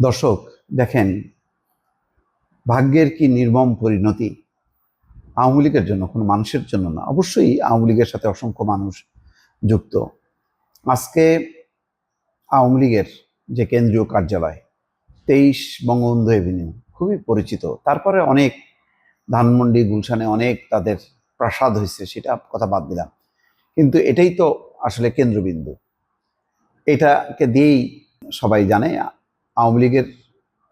দর্শক, দেখেন, ভাগ্যের কি নির্মম পরিণতি? আওয়ামী লীগের জন্য, কোনো মানুষের জন্য না। অবশ্যই আওয়ামী লীগের সাথে অসংখ্য মানুষ যুক্ত। আজকে আওয়ামী লীগের যে কেন্দ্রীয় কার্যালয়, তেইশ বঙ্গবন্ধু এভিনিউ খুবই পরিচিত। তারপরে অনেক ধানমন্ডি, গুলশানে অনেক তাদের প্রাসাদ হয়েছে, সেটা কথা বাদ দিলাম। কিন্তু এটাই তো আসলে কেন্দ্রবিন্দু। এটাকে দিয়েই সবাই জানে আওয়ামী লীগের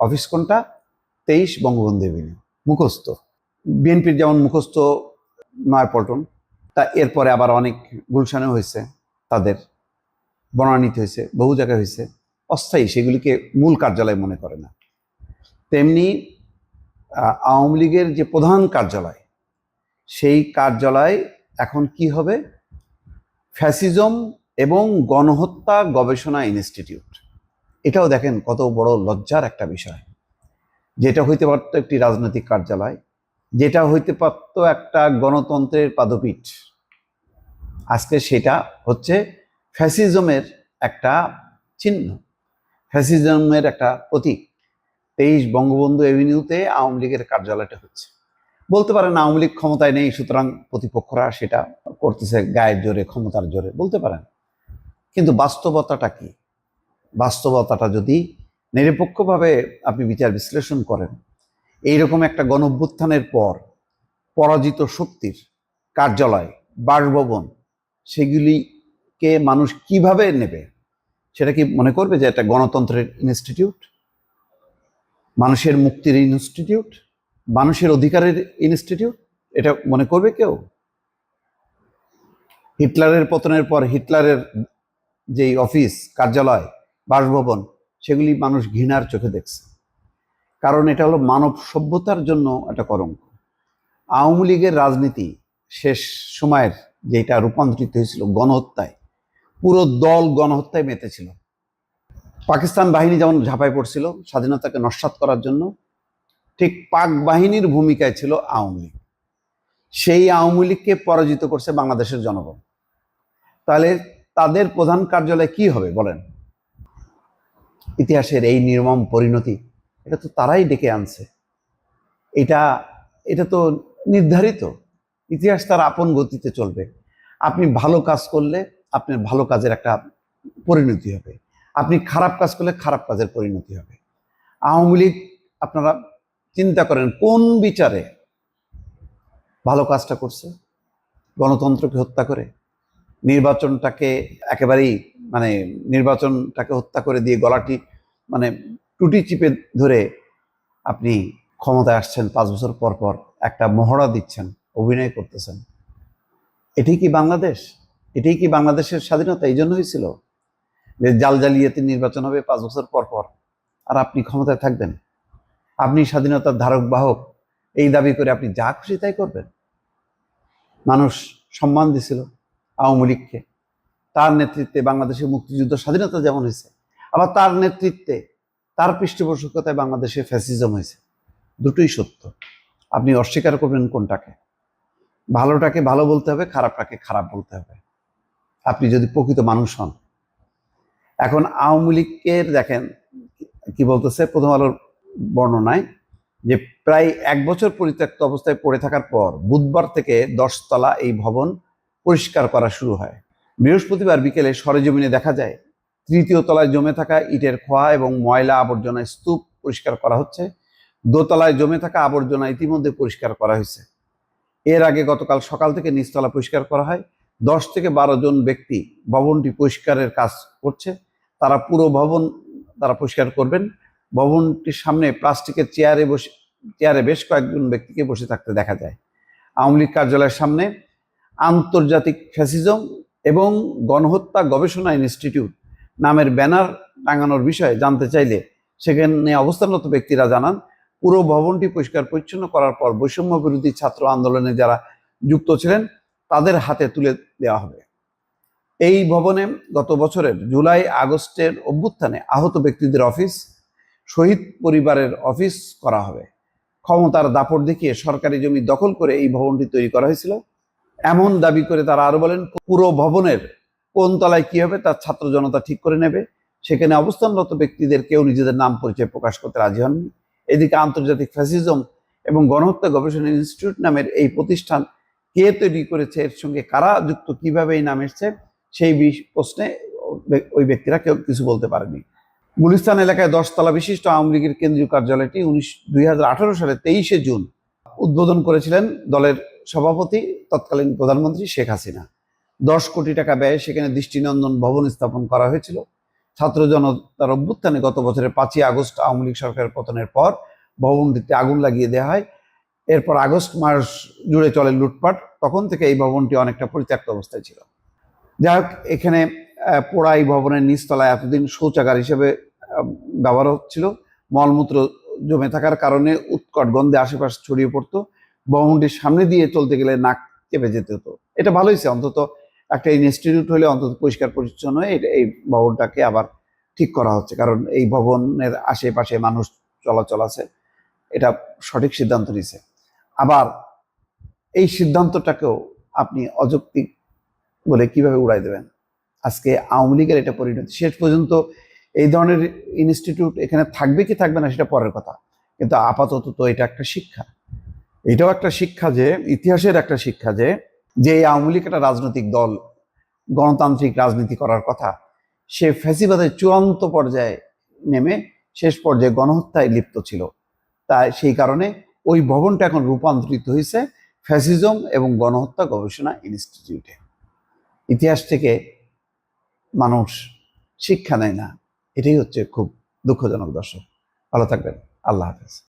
অফিস কোনটা? তেইশ বঙ্গবন্ধু এভিনিউ মুখস্থ। বিএনপির যেমন মুখস্থ নয়াপল্টন, তা এরপরে আবার অনেক গুলশানে হয়েছে, তাদের বনানীতে হয়েছে, বহু জায়গায় হয়েছে। অস্থায়ী, সেগুলিকে মূল কার্যালয় মনে করে না। তেমনি আওয়ামী লীগের যে প্রধান কার্যালয়, সেই কার্যালয় এখন কি হবে? ফ্যাসিজম এবং গণহত্যা গবেষণা ইনস্টিটিউট। এটাও দেখেন কত বড় লজ্জার একটা বিষয়। যেটা হইতে পারতো একটি রাজনৈতিক কার্যালয়, যেটা হইতে পারত একটা গণতন্ত্রের পাদপীঠ। আজকে সেটা হচ্ছে ফ্যাসিজমের একটা চিহ্ন, ফ্যাসিজমের একটা প্রতীক। তেইশ বঙ্গবন্ধু এভিনিউতে আওয়ামী লীগের কার্যালয়টা হচ্ছে। বলতে পারেন আওয়ামী লীগ ক্ষমতায় নেই, সুতরাং প্রতিপক্ষরা সেটা করতেছে গায়ের জোরে, ক্ষমতার জোরে, বলতে পারেন। কিন্তু বাস্তবতাটা কি? বাস্তবতাটা যদি নিরপেক্ষভাবে আপনি বিচার বিশ্লেষণ করেন, এইরকম একটা গণভ্যুত্থানের পর পরাজিত শক্তির কার্যালয়, বাসভবন, সেগুলিকে মানুষ কীভাবে নেবে? সেটা কি মনে করবে যে একটা গণতন্ত্রের ইনস্টিটিউট মানুষের মুক্তির ইনস্টিটিউট মানুষের অধিকারের ইনস্টিটিউট এটা মনে করবে কেউ? হিটলারের পতনের পর হিটলারের যেই অফিস, কার্যালয় বাসভবন, সেগুলি মানুষ ঘৃণার চোখে দেখছে। কারণ এটা হলো মানব সভ্যতার জন্য একটা কলঙ্ক। আওয়ামী লীগের রাজনীতি শেষ সময়ের যেটা রূপান্তরিত হয়েছিল গণহত্যায়, পুরো দল গণহত্যায় মেতেছিল। পাকিস্তান বাহিনী যেমন ঝাঁপায় পড়ছিল স্বাধীনতাকে নস্বাত করার জন্য, ঠিক পাক বাহিনীর ভূমিকায় ছিল আওয়ামী লীগ। সেই আওয়ামী লীগকে পরাজিত করছে বাংলাদেশের জনগণ। তাহলে তাদের প্রধান কার্যালয় কি হবে বলেন? ইতিহাসের এই নির্মম পরিণতি, এটা তো তারাই ডেকে আনছে। এটা এটা তো নির্ধারিত। ইতিহাস তার আপন গতিতে চলবে। আপনি ভালো কাজ করলে আপনার ভালো কাজের একটা পরিণতি হবে। আপনি খারাপ কাজ করলে খারাপ কাজের পরিণতি হবে। আওয়ামী লীগ, আপনারা চিন্তা করেন কোন বিচারে ভালো কাজটা করছে? গণতন্ত্রকে হত্যা করে? নির্বাচনটাকে একেবারেই মানে নির্বাচনটাকে হত্যা করে দিয়ে গলাটি মানে টুটি চিপে ধরে আপনি ক্ষমতায় আসছেন পাঁচ বছর পর পর, একটা মহড়া দিচ্ছেন, অভিনয় করতেছেন। এটাই কি বাংলাদেশ? এটাই কি বাংলাদেশের স্বাধীনতা? এই জন্য হয়েছিল যে জাল জালিয়াতি নির্বাচন হবে পাঁচ বছর পর পর। আর আপনি ক্ষমতায় থাকবেন। আপনি স্বাধীনতার ধারক, বাহক, এই দাবি করে আপনি যা খুশি তাই করবেন। মানুষ সম্মান দিছিল আওয়ামী লীগকে। তার নেতৃত্বে বাংলাদেশের মুক্তিযুদ্ধ স্বাধীনতা যেমন হয়েছে, আবার তার নেতৃত্বে তার পৃষ্ঠপোষকতায় বাংলাদেশে ফ্যাসিজম হয়েছে। দুটোই সত্য। আপনি অস্বীকার করবেন কোনটাকে? ভালোটাকে ভালো বলতে হবে, খারাপটাকে খারাপ বলতে হবে। আপনি যদি প্রকৃত মানুষ হন। এখন আওয়ামী লীগের দেখেন, কি বলতেছে? প্রথম আলোর বর্ণনায় যে প্রায় এক বছর পরিত্যক্ত অবস্থায় পড়ে থাকার পর বুধবার থেকে দশতলা এই ভবন পরিষ্কার করা শুরু হয়। বৃহস্পতিবার বিকেলে সরেজমিনে দেখা যায়, তৃতীয় তলায় জমে থাকা ইটের খোয়া এবং ময়লা আবর্জনা স্তূপ পরিষ্কার করা হচ্ছে। দোতলায় জমে থাকা আবর্জনা ইতিমধ্যে পরিষ্কার করা হয়েছে। এর আগে গতকাল সকাল থেকে নিচতলা পরিষ্কার করা হয়। দশ থেকে বারো জন ব্যক্তি ভবনটি পরিষ্কারের কাজ করছে। তারা পুরো ভবন তারা পরিষ্কার করবেন। ভবনটির সামনে প্লাস্টিকের চেয়ারে বসে, চেয়ারে বেশ কয়েকজন ব্যক্তিকে বসে থাকতে দেখা যায়। আওয়ামী লীগ কার্যালয়ের সামনে আন্তর্জাতিক ফ্যাসিজম এবং গণহত্যা গবেষণা ইনস্টিটিউট নামের ব্যানার টাঙানোর বিষয়ে জানতে চাইলে সেখানে অবস্থানরত ব্যক্তিরা জানান, পুরো ভবনটি পরিষ্কার পরিচ্ছন্ন করার পর বৈষম্য বিরোধী ছাত্র আন্দোলনে যারা যুক্ত ছিলেন, তাদের হাতে তুলে দেওয়া হবে। এই ভবনে গত বছরের জুলাই আগস্টের অভ্যুত্থানে আহত ব্যক্তিদের অফিস, শহীদ পরিবারের অফিস করা হবে। ক্ষমতার দাপট দেখিয়ে সরকারি জমি দখল করে এই ভবনটি তৈরি করা হয়েছিল। এমন দাবি করে তারা আরও বলেন, পুরো ভবনের কোন তলায় কি হবে তার ছাত্র জনতা ঠিক করে নেবে। সেখানে অবস্থানরত ব্যক্তিদের কেউ নিজেদের নাম পরিচয় প্রকাশ করতে রাজি হননি। এদিকে আন্তর্জাতিক ফ্যাসিজম এবং গণহত্যা গবেষণা ইনস্টিটিউট নামের এই প্রতিষ্ঠান কে তৈরি করেছে, এর সঙ্গে কারা যুক্ত, কীভাবে এই নাম এসছে, সেই প্রশ্নে ওই ব্যক্তিরা কেউ কিছু বলতে পারেনি। গুলিস্তান এলাকায় দশতলা বিশিষ্ট আওয়ামী লীগের কেন্দ্রীয় কার্যালয়টি উনিশ, দুই সালে তেইশে জুন উদ্বোধন করেছিলেন দলের সভাপতি তৎকালীন প্রধানমন্ত্রী শেখ হাসিনা। দশ কোটি টাকা ব্যয়ে সেখানে দৃষ্টিনন্দন ভবন স্থাপন করা হয়েছিল। ছাত্র জনতার অভ্যুত্থানে গত বছরের পাঁচই আগস্ট আওয়ামী লীগ সরকারের পতনের পর ভবনটিতে আগুন লাগিয়ে দেওয়া হয়। এরপর আগস্ট মাস জুড়ে চলে লুটপাট। তখন থেকে এই ভবনটি অনেকটা পরিত্যক্ত অবস্থায় ছিল। যাই হোক, এখানে পোড়া এই ভবনের নিচতলায় এতদিন শৌচাগার হিসেবে ব্যবহার হচ্ছিল। মলমূত্র জমে থাকার কারণে উৎকট গন্ধে আশেপাশে ছড়িয়ে পড়তো। ভবনটির সামনে দিয়ে চলতে গেলে নাক চেপে যেতে হতো। এটা ভালো হয়েছে। অন্তত একটা ইনস্টিটিউট হলে অন্তত পরিষ্কার পরিচ্ছন্ন হয়ে এই ভবনটাকে আবার ঠিক করা হচ্ছে। কারণ এই ভবনের আশেপাশে মানুষ চলাচল আছে। এটা সঠিক সিদ্ধান্ত নিছে আবার এই সিদ্ধান্তটাকেও আপনি অযৌক্তিক বলে কীভাবে উড়াই দেবেন? আজকে আওয়ামী লীগের এটা পরিণতি। শেষ পর্যন্ত এই ধরনের ইনস্টিটিউট এখানে থাকবে কি থাকবে না সেটা পরের কথা। কিন্তু আপাতত তো এটা একটা শিক্ষা। এটাও একটা শিক্ষা যে, ইতিহাসের একটা শিক্ষা যে যে এই আওয়ামী লীগ একটা রাজনৈতিক দল, গণতান্ত্রিক রাজনীতি করার কথা, সে ফ্যাসিবাদের চূড়ান্ত পর্যায়ে নেমে শেষ পর্যায়ে গণহত্যায় লিপ্ত ছিল। তাই সেই কারণে ওই ভবনটা এখন রূপান্তরিত হয়েছে ফ্যাসিজম এবং গণহত্যা গবেষণা ইনস্টিটিউটে। ইতিহাস থেকে মানুষ শিক্ষা নেয় না, এটাই হচ্ছে খুব দুঃখজনক দর্শক। ভালো থাকবেন। আল্লাহ হাফেজ।